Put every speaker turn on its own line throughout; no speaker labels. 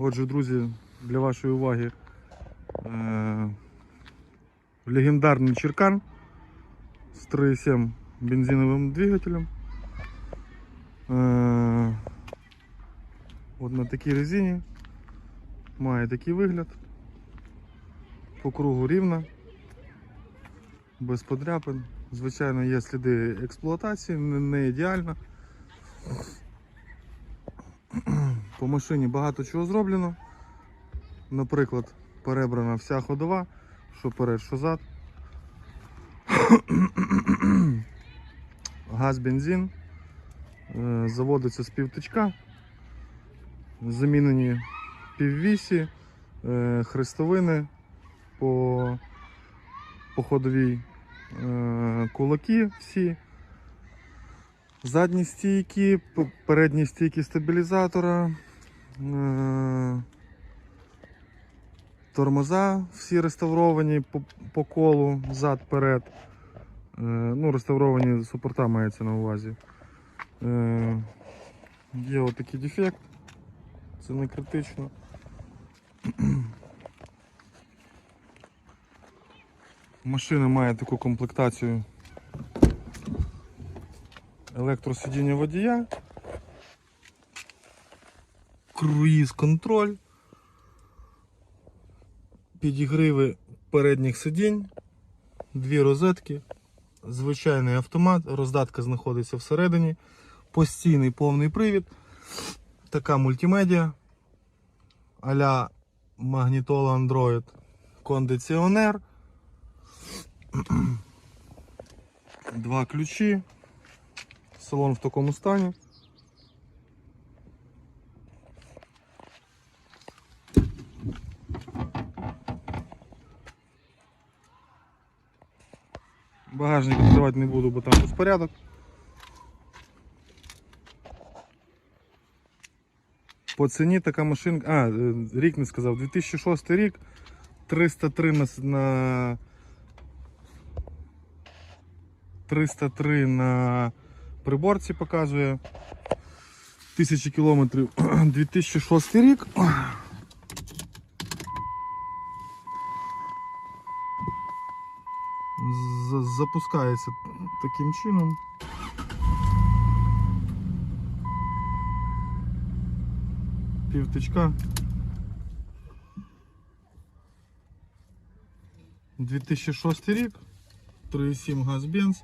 Отже, друзі, для вашої уваги е- легендарний Черкан з 3,7 бензиновим двигателем. Е- От на такій резині. Має такий вигляд. По кругу рівна, без подряпин. Звичайно, є сліди експлуатації, не, ідеально. По машині багато чого зроблено. Наприклад, перебрана вся ходова, що перед, що зад. Газ, бензин. Е, Заводиться з півтичка. Замінені піввісі, е, хрестовини по, по ходовій е, кулаки всі. Задні стійки, передні стійки стабілізатора, тормоза всі реставровані по, по колу, зад, перед. Е, ну, реставровані супорта мається на увазі. Е, є отакий дефект, це не критично. Машина має таку комплектацію електросидіння водія, круїз контроль, підігриви передніх сидінь, дві розетки, звичайний автомат, роздатка знаходиться всередині, постійний повний привід, така мультимедіа, а-ля магнітола Android, кондиціонер, два ключі. Салон в такому стані. Багажник відкривати не буду, бо там безпорядок. По ціні така машинка. А, е, рік не сказав. 2006 рік. 303 на, на 303 на приборці показує. Тисячі кілометрів 2006 рік. Запускається таким чином. Півтичка. 2006 рік. 3,7 газ бенз.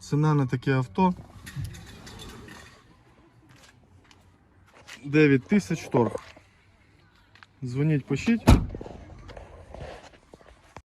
Ціна на таке авто 9 тисяч торг. Дзвоніть, пишіть.